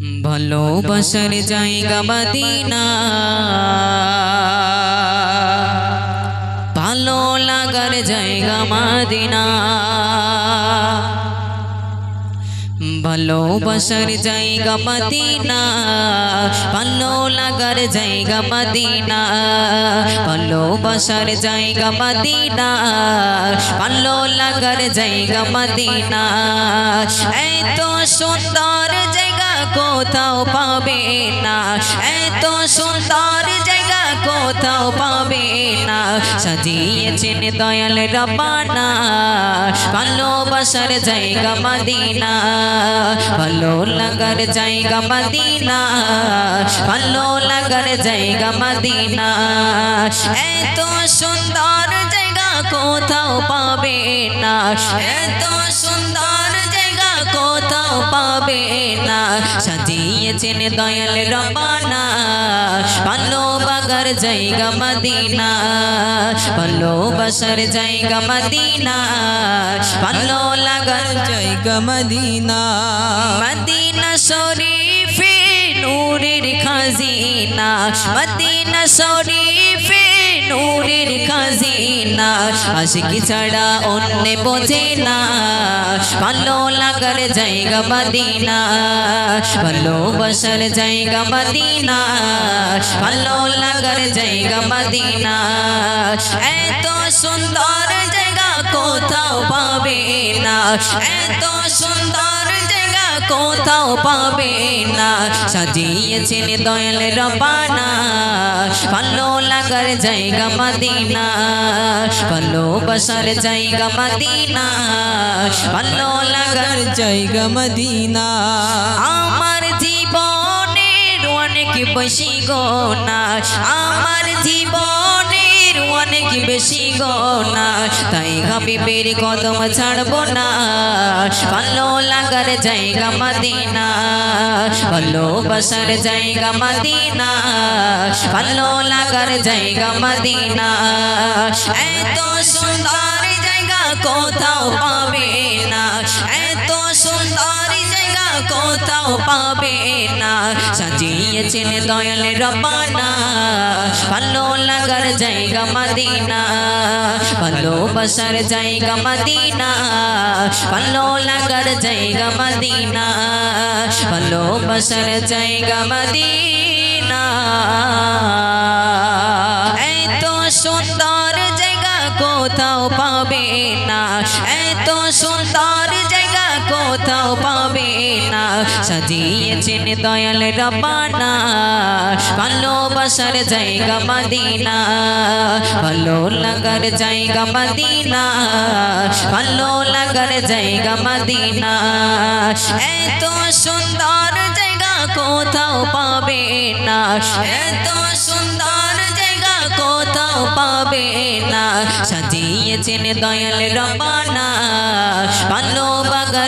ভালোবাসার জায়গা মদিনা ভালো লাগার জায়গা মদিনা ভালোবাসার জায়গা মদিনা ভালো লাগার জায়গা মদিনা ভালোবাসার জায়গা মদিনা ভালো লাগার জায়গা মদিনা এত সুন্দর কোথাও পাবে না। এত সুন্দর জায়গা কোথাও পাবে না। সাজিয়েছেন দয়াল রবানা ভালোবাসার জায়গা মদিনা। ভালো লাগার জায়গা মদিনা। ভালো লাগার জায়গা মদিনা। এত সুন্দর জায়গা কোথাও পাবে না। এত সুন্দর কোথাও পাবে না। সাজিয়েছেন দয়াল রবানা। ভালো বাগার জায়গা মদিনা। ভালোবাসার জায়গা মদিনা। ভালো লাগার জায়গা মদিনা। মদিনা শরীফে নূরের খাজিনা। মদিনা শরীফে নূরের খাজিনা আশিকি ছাড়া অন্য বোঝে না। ভালো লাগার জায়গা মদিনা ভালোবাসার জায়গা মদিনা, ভালো লাগার জায়গা মদিনা। এত সুন্দর জায়গা কোথাও পাবে না, এত সুন্দর কোথাও পাবে না। সাজিয়েছেন দয়াল রবানা। ভালো লাগার জায়গা মদিনা। ভালোবাসার জায়গা মদিনা। ভালো লাগার জায়গা মদিনা। আমার জীবনের অনেক বেশি গোনা আমার জীবনের অনেক বেশি গোনা তাই হাবিবের কদম ছাড়বো না। ভালো লাগার জায়গা মদিনা ভালোবাসার জায়গা মদিনা, ভালো লাগার জায়গা মদিনা। এত সুন্দর জায়গা কোথাও পাবে না। কোথাও পাবে না। সাজিয়েছেন দয়াল রবানা ভালো লাগার জায়গা মদিনা। ভালোবাসার জায়গা মদিনা। ভালো লাগার জায়গা মদিনা। ভালোবাসার জায়গা মদিনা। এত সুন্দর জায়গা কোথাও পাবে না। এত সুন্দর জায়গা কোথাও পাবে না। সাজিয়েছেন দয়াল রবানা ভালোবাসার জায়গা মদিনা। ভালো লাগার জায়গা মদিনা। ভালো লাগার জায়গা মদিনা। এত সুন্দর জায়গা কোথাও পাবে না। এত সুন্দর জায়গা কোথাও পাবে না। সাজিয়েছেন দয়াল রবানা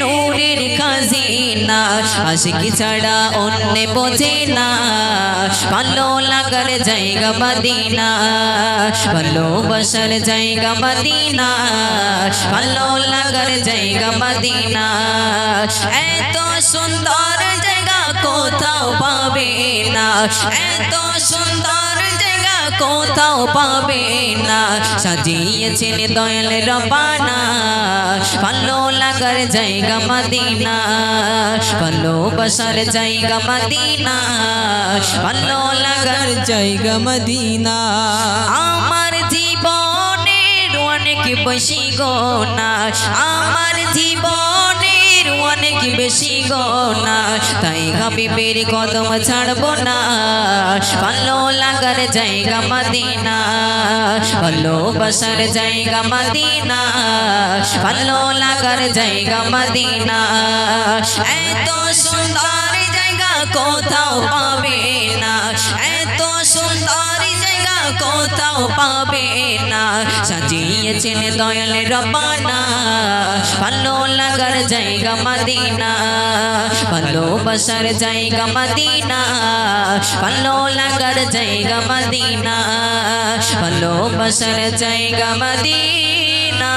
নূরের খাজিনা, আশিকি ছাড়া অন্য বোঝে না। ভালো লাগার জায়গা মদিনা ভালোবাসার জায়গা মদিনা, ভালো লাগার জায়গা মদিনা। এত সুন্দর জায়গা কোথাও পাবে না, এত সুন্দর কোথাও পাবে না। সাজিয়েছেন দয়াল রবানা ভালো লাগার জায়গা মদিনা। ভালোবাসার জায়গা মদিনা। ভালো লাগার জায়গা মদিনা। আমার জীবনের অনেক বেশি গোনা আমার জীবনের অনেক বেশি গোনা তাই হাবিবের কদম ছাড়বো না। ভালো লাগার জায়গা মদিনা। ভালোবাসার জায়গা মদিনা। ভালো লাগার জায়গা মদিনা। এত সুন্দর জায়গা কোথাও পাবে না। এত সুন্দর জায়গা কোথাও পাবে না। সাজিয়েছেন দয়াল রবানা ভালো লাগার জায়গা মদিনা ভালোবাসার জায়গা মদিনা ভালো লাগার জায়গা মদিনা ভালোবাসার জায়গা মদিনা